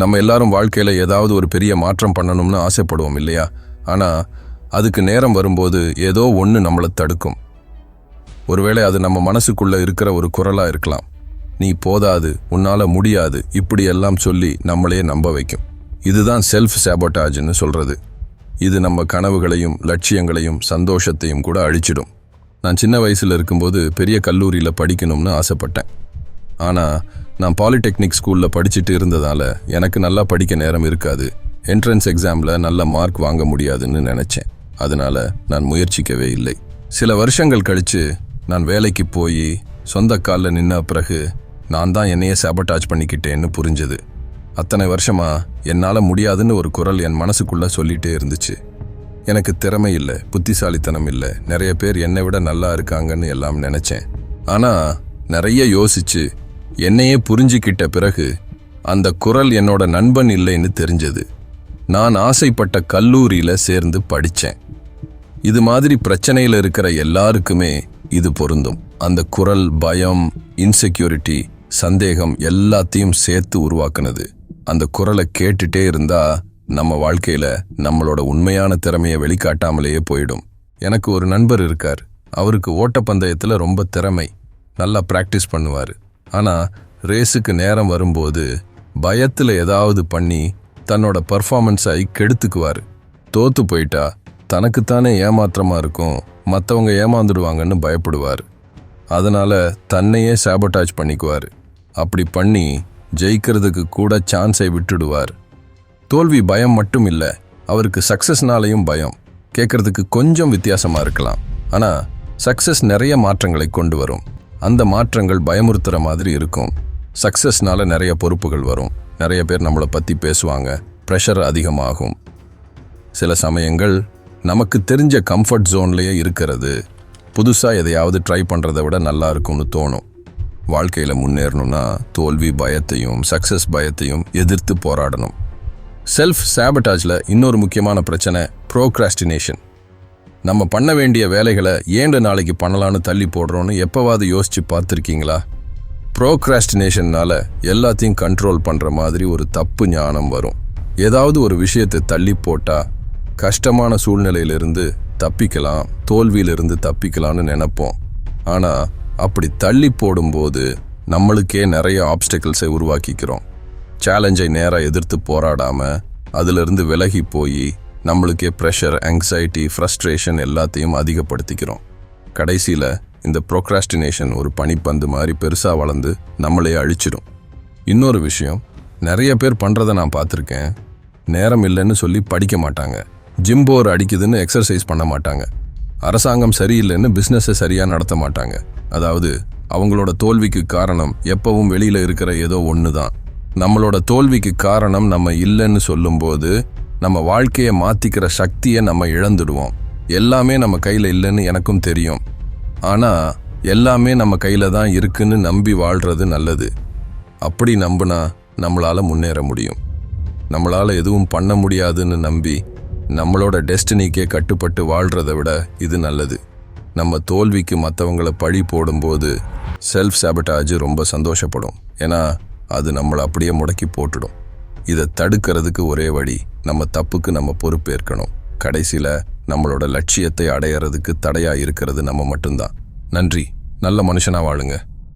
நம்ம எல்லாரும் வாழ்க்கையில் ஏதாவது ஒரு பெரிய மாற்றம் பண்ணணும்னு ஆசைப்படுவோம் இல்லையா? ஆனால் அதுக்கு நேரம் வரும்போது ஏதோ ஒன்று நம்மளை தடுக்கும். ஒருவேளை அது நம்ம மனசுக்குள்ளே இருக்கிற ஒரு குரலாக இருக்கலாம். நீ போதாது உன்னால் முடியாது இப்படியெல்லாம் சொல்லி நம்மளையே நம்ப வைக்கும். இதுதான் செல்ஃப் சாபோட்டாஜ்னு சொல்கிறது இது நம்ம கனவுகளையும் லட்சியங்களையும் சந்தோஷத்தையும் கூட அழிச்சிடும். நான் சின்ன வயசில் இருக்கும்போது பெரிய கல்லூரியில் படிக்கணும்னு ஆசைப்பட்டேன். ஆனால் நான் பாலிடெக்னிக் ஸ்கூலில் படிச்சுட்டு இருந்ததால் எனக்கு நல்லா படிக்க நேரம் இருக்காது. என்ட்ரன்ஸ் எக்ஸாமில் நல்ல மார்க் வாங்க முடியாதுன்னு நினச்சேன். அதனால் நான் முயற்சிக்கவே இல்லை. சில வருஷங்கள் கழித்து நான் வேலைக்கு போய் சொந்த காலில் நின்ன பிறகு நான் தான் என்னையே சாபட்டாஜ் பண்ணிக்கிட்டேன்னு புரிஞ்சது. அத்தனை வருஷமாக என்னால் முடியாதுன்னு ஒரு குரல் என் மனசுக்குள்ளே சொல்லிகிட்டே இருந்துச்சு. எனக்கு திறமை இல்லை புத்திசாலித்தனம் இல்லை நிறைய பேர் என்னை விட நல்லா இருக்காங்கன்னு எல்லாம் நினச்சேன். ஆனால் நிறைய யோசிச்சு என்னையே புரிஞ்சுக்கிட்ட பிறகு அந்த குரல் என்னோட நண்பன் இல்லைன்னு தெரிஞ்சது. நான் ஆசைப்பட்ட கல்லூரியில சேர்ந்து படித்தேன் இது மாதிரி பிரச்சனையில் இருக்கிற எல்லாருக்குமே இது பொருந்தும். அந்த குரல் பயம் இன்செக்யூரிட்டி சந்தேகம் எல்லாத்தையும் சேர்த்து உருவாக்குனது. அந்த குரலை கேட்டுட்டே இருந்தா நம்ம வாழ்க்கையில நம்மளோட உண்மையான திறமையை வெளிக்காட்டாமலேயே போயிடும். எனக்கு ஒரு நண்பர் இருக்கார். அவருக்கு ஓட்டப்பந்தயத்தில் ரொம்ப திறமை. நல்லா பிராக்டிஸ் பண்ணுவார். ஆனால் ரேஸுக்கு நேரம் வரும்போது பயத்தில் ஏதாவது பண்ணி தன்னோட பர்ஃபார்மன்ஸை கெடுத்துக்குவார். தோத்து போயிட்டா தனக்குத்தானே ஏமாற்றமாக இருக்கும் மற்றவங்க ஏமாந்துடுவாங்கன்னு பயப்படுவார். அதனால் தன்னையே சாபட்டாஜ் பண்ணிக்குவார். அப்படி பண்ணி ஜெயிக்கிறதுக்கு கூட சான்ஸை விட்டுடுவார். தோல்வி பயம் மட்டும் இல்லை அவருக்கு சக்ஸஸ்னாலையும் பயம். கேட்கறதுக்கு கொஞ்சம் வித்தியாசமாக இருக்கலாம். ஆனால் சக்ஸஸ் நிறைய மாற்றங்களை கொண்டு வரும். அந்த மாற்றங்கள் பயமுறுத்துகிற மாதிரி இருக்கும். சக்ஸஸ்னால நிறைய பொறுப்புகள் வரும். நிறைய பேர் நம்மளை பற்றி பேசுவாங்க. ப்ரெஷர் அதிகமாகும். சில சமயங்கள் நமக்கு தெரிஞ்ச கம்ஃபர்ட் ஜோன்லேயே இருக்கிறது. புதுசாக எதையாவது ட்ரை பண்ணுறத விட நல்லா இருக்கும்னு தோணும். வாழ்க்கையில் முன்னேறணும்னா தோல்வி பயத்தையும் சக்ஸஸ் பயத்தையும் எதிர்த்து போராடணும். செல்ஃப் சாபட்டாஜில் இன்னொரு முக்கியமான பிரச்சனை ப்ரோக்ராஸ்டினேஷன் நம்ம பண்ண வேண்டிய வேலைகளை ஏண்டு நாளைக்கு பண்ணலான்னு தள்ளி போடுறோன்னு எப்போவாது யோசிச்சு பார்த்துருக்கீங்களா? ப்ரோக்ராஸ்டினேஷன்னால எல்லாத்தையும் கண்ட்ரோல் பண்ணுற மாதிரி ஒரு தப்பு ஞானம் வரும். ஏதாவது ஒரு விஷயத்தை தள்ளி போட்டால் கஷ்டமான சூழ்நிலையிலிருந்து தப்பிக்கலாம் தோல்வியிலிருந்து தப்பிக்கலாம்னு நினைப்போம். ஆனால் அப்படி தள்ளி போடும்போது நம்மளுக்கே நிறைய ஆப்ஸ்டக்கிள்ஸை உருவாக்கிக்கிறோம். சேலஞ்சை நேராக எதிர்த்து போராடாமல் அதிலிருந்து விலகி போய் நம்மளுக்கே ப்ரெஷர் anxiety ஃப்ரஸ்ட்ரேஷன் எல்லாத்தையும் அதிகப்படுத்திக்கிறோம். கடைசியில் இந்த ப்ரோக்ராஸ்டினேஷன் ஒரு பனிப்பந்து மாதிரி பெருசாக வளர்ந்து நம்மளே அழிச்சிடும். இன்னொரு விஷயம் நிறைய பேர் பண்ணுறதை நான் பார்த்துருக்கேன். நேரம் இல்லைன்னு சொல்லி படிக்க மாட்டாங்க. ஜிம் போர் அடிக்குதுன்னு எக்ஸசைஸ் பண்ண மாட்டாங்க. அரசாங்கம் சரியில்லைன்னு பிஸ்னஸை சரியாக நடத்த மாட்டாங்க. அதாவது அவங்களோட தோல்விக்கு காரணம் எப்பவும் வெளியில் இருக்கிற ஏதோ ஒன்று தான் நம்மளோட தோல்விக்கு காரணம் நம்ம இல்லைன்னு சொல்லும்போது நம்ம வாழ்க்கையை மாத்திக்கிற சக்தியை நம்ம இழந்துடுவோம். எல்லாமே நம்ம கையில் இல்லைன்னு எனக்கும் தெரியும். ஆனால் எல்லாமே நம்ம கையில் தான் இருக்குன்னு நம்பி வாழ்றது நல்லது. அப்படி நம்பினா நம்மளால முன்னேற முடியும். நம்மளால எதுவும் பண்ண முடியாதுன்னு நம்பி நம்மளோட டெஸ்டினிக்கே கட்டுப்பட்டு வாழ்றதை விட இது நல்லது. நம்ம தோல்விக்கு மற்றவங்களை பழி போடும்போது செல்ஃப் சாபட்டாஜ் ரொம்ப சந்தோஷப்படும். ஏன்னா அது நம்மளை அப்படியே முடக்கி போட்டுடும். இதை தடுக்கிறதுக்கு ஒரே வழி நம்ம தப்புக்கு நம்ம பொறுப்பேற்கணும். கடைசியில் நம்மளோட லட்சியத்தை அடையறதுக்கு தடையாக இருக்கிறது நம்ம மட்டும்தான். நன்றி. நல்ல மனுஷனாக வாழுங்க.